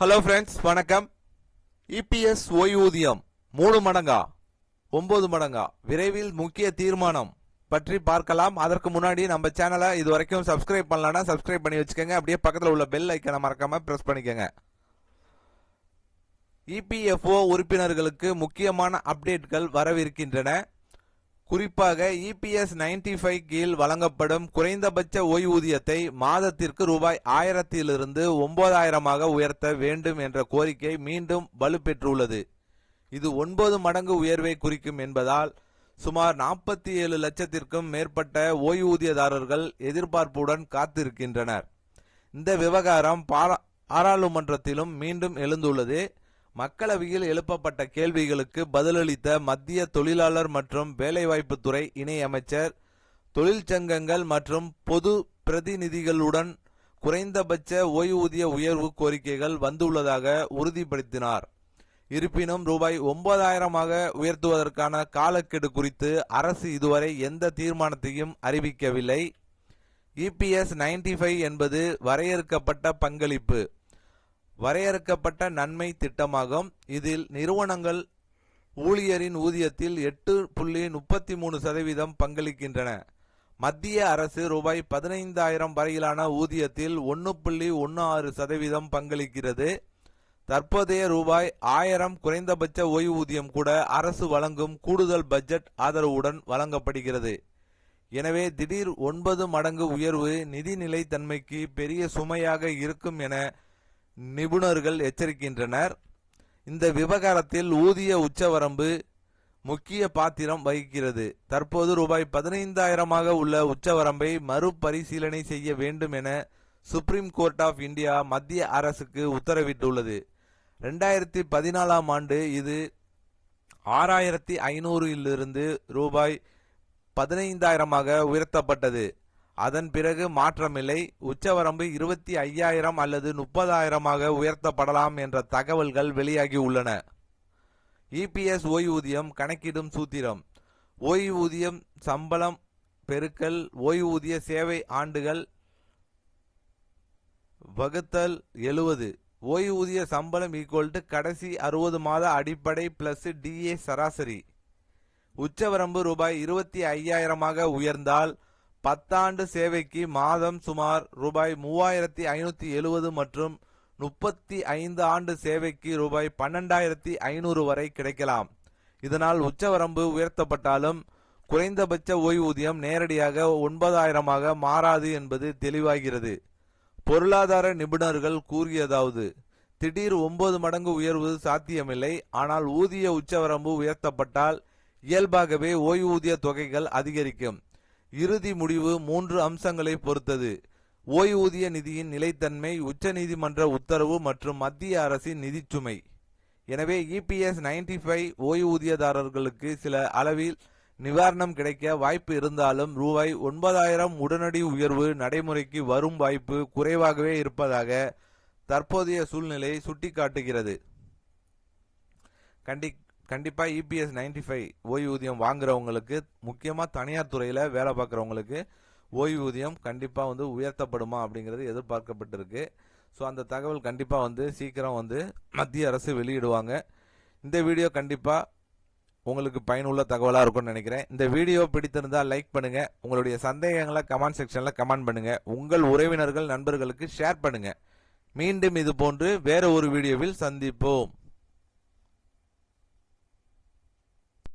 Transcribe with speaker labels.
Speaker 1: Hello friends வணக்கம். EPS ஓய்வூதியம். மூணு மடங்கா? ஒன்பது மடங்கா? விரைவில் முக்கிய தீர்மானம் பற்றி பார்க்கலாம். அதற்கு முன்னாடி நம்ம சேனலை இது வரைக்கும் சப்ஸ்கிரைப் பண்ணலன்னா சப்ஸ்கிரைப் பண்ணி வச்சுக்கோங்க. அப்படியே பக்கத்தில் உள்ள பெல் ஐக்கனை மறக்காம ப்ரெஸ் பண்ணிக்கோங்க. இபிஎஃப்ஓ உறுப்பினர்களுக்கு முக்கியமான அப்டேட்கள் வரவிருக்கின்றன. குறிப்பாக இபிஎஸ் 95 ஃபைவ் கீழ் வழங்கப்படும் குறைந்தபட்ச ஓய்வூதியத்தை மாதத்திற்கு ரூபாய் ஆயிரத்திலிருந்து ஒன்பதாயிரமாக உயர்த்த வேண்டும் என்ற கோரிக்கை மீண்டும் வலுப்பெற்றுள்ளது. இது ஒன்பது மடங்கு உயர்வை குறிக்கும் என்பதால் சுமார் நாற்பத்தி ஏழு லட்சத்திற்கும் மேற்பட்ட ஓய்வூதியதாரர்கள் எதிர்பார்ப்புடன் காத்திருக்கின்றனர். இந்த விவகாரம் பாரா- பாராளுமன்றத்திலும் மீண்டும் எழுந்துள்ளது. மக்களவையில் எழுப்பப்பட்ட கேள்விகளுக்கு பதிலளித்த மத்திய தொழிலாளர் மற்றும் வேலைவாய்ப்புத்துறை இணையமைச்சர் தொழிற்சங்கங்கள் மற்றும் பொது பிரதிநிதிகளுடன் குறைந்தபட்ச ஓய்வூதிய உயர்வு கோரிக்கைகள் வந்துள்ளதாக உறுதிப்படுத்தினார். இருப்பினும் ரூபாய் ஒன்பதாயிரமாக உயர்த்துவதற்கான காலக்கெடு குறித்து அரசு இதுவரை எந்த தீர்மானத்தையும் அறிவிக்கவில்லை. இபிஎஸ் 95 ஃபைவ் என்பது வரையறுக்கப்பட்ட பங்களிப்பு. வரையறுக்கப்பட்ட நன்மை திட்டமாகும். இதில் நிறுவனங்கள் ஊழியரின் ஊதியத்தில் எட்டு புள்ளி முப்பத்தி மூணு சதவீதம் பங்களிக்கின்றன. மத்திய அரசு ரூபாய் பதினைந்தாயிரம் வரையிலான ஊதியத்தில் ஒன்று புள்ளி ஒன்று ஆறு சதவீதம் பங்களிக்கிறது. தற்போதைய ரூபாய் ஆயிரம் குறைந்தபட்ச ஓய்வூதியம் கூட அரசு வழங்கும் கூடுதல் பட்ஜெட் ஆதரவுடன் வழங்கப்படுகிறது. எனவே திடீர் ஒன்பது மடங்கு உயர்வு நிதி நிலைத்தன்மைக்கு பெரிய சுமையாக இருக்கும் என நிபுணர்கள் எச்சரிக்கின்றனர். இந்த விவகாரத்தில் ஊதிய உச்சவரம்பு முக்கிய பாத்திரம் வகிக்கிறது. தற்போது ரூபாய் பதினைந்தாயிரமாக உள்ள உச்சவரம்பை மறுபரிசீலனை செய்ய வேண்டும் என சுப்ரீம் கோர்ட் ஆஃப் இந்தியா மத்திய அரசுக்கு உத்தரவிட்டுள்ளது. ரெண்டாயிரத்தி பதினாலாம் ஆண்டு இது ஆறாயிரத்தி ஐநூறிலிருந்து ரூபாய் பதினைந்தாயிரமாக உயர்த்தப்பட்டது. அதன் பிறகு மாற்றமில்லை. உச்சவரம்பு இருபத்தி ஐயாயிரம் அல்லது முப்பதாயிரமாக உயர்த்தப்படலாம் என்ற தகவல்கள் வெளியாகி உள்ளன. இபிஎஸ் ஓய்வூதியம் கணக்கிடும் சூத்திரம். ஓய்வூதியம் சம்பளம் பெருக்கல் ஓய்வூதிய சேவை ஆண்டுகள் வகுத்தல் எழுவது. ஓய்வூதிய சம்பளம் ஈக்குவல் டு கடைசி அறுபது மாத அடிப்படை பிளஸ் டிஏ சராசரி. உச்சவரம்பு ரூபாய் இருபத்தி ஐயாயிரமாக உயர்ந்தால் பத்தாண்டு சேவைக்கு மாதம் சுமார் ரூபாய் மூவாயிரத்தி ஐநூத்தி எழுபது மற்றும் முப்பத்தி ஐந்து ஆண்டு சேவைக்கு ரூபாய் பன்னெண்டாயிரத்தி ஐநூறு வரை கிடைக்கலாம். இதனால் உச்சவரம்பு உயர்த்தப்பட்டாலும் குறைந்தபட்ச ஓய்வூதியம் நேரடியாக ஒன்பதாயிரமாக மாறாது என்பது தெளிவாகிறது. பொருளாதார நிபுணர்கள் கூறியதாவது திடீர் ஒன்பது மடங்கு உயர்வு சாத்தியமில்லை. ஆனால் ஊதிய உச்சவரம்பு உயர்த்தப்பட்டால் இயல்பாகவே ஓய்வூதிய தொகைகள் அதிகரிக்கும். இறுதி முடிவு மூன்று அம்சங்களை பொறுத்தது. ஓய்வூதிய நிதியின் நிலைத்தன்மை உச்சநீதிமன்ற உத்தரவு மற்றும் மத்திய அரசின் நிதிச்சுமை எனவே இபிஎஸ் 95 ஃபைவ் ஓய்வூதியதாரர்களுக்கு சில அளவில் நிவாரணம் கிடைக்க வாய்ப்பு இருந்தாலும் ரூபாய் ஒன்பதாயிரம் உடனடி உயர்வு நடைமுறைக்கு வரும் வாய்ப்பு குறைவாகவே இருப்பதாக தற்போதைய சூழ்நிலை சுட்டிக்காட்டுகிறது. கண்டி கண்டிப்பாக இபிஎஸ் 95 ஃபைவ் ஓய்வூதியம் வாங்குறவங்களுக்கு முக்கியமாக தனியார் துறையில் வேலை பார்க்குறவங்களுக்கு ஓய்வூதியம் கண்டிப்பாக வந்து உயர்த்தப்படுமா அப்படிங்கிறது எதிர்பார்க்கப்பட்டிருக்கு. ஸோ அந்த தகவல் கண்டிப்பாக வந்து சீக்கிரம் வந்து மத்திய அரசு வெளியிடுவாங்க. இந்த வீடியோ கண்டிப்பாக உங்களுக்கு பயனுள்ள தகவலாக இருக்கும்னு நினைக்கிறேன். இந்த வீடியோ பிடித்திருந்தா லைக் பண்ணுங்கள் உங்களுடைய சந்தேகங்களை கமெண்ட் செக்ஷனில் கமெண்ட் பண்ணுங்கள் உங்கள் உறவினர்கள் நண்பர்களுக்கு ஷேர் பண்ணுங்கள் மீண்டும் இது போன்று வேற ஒரு வீடியோவில் சந்திப்போம்.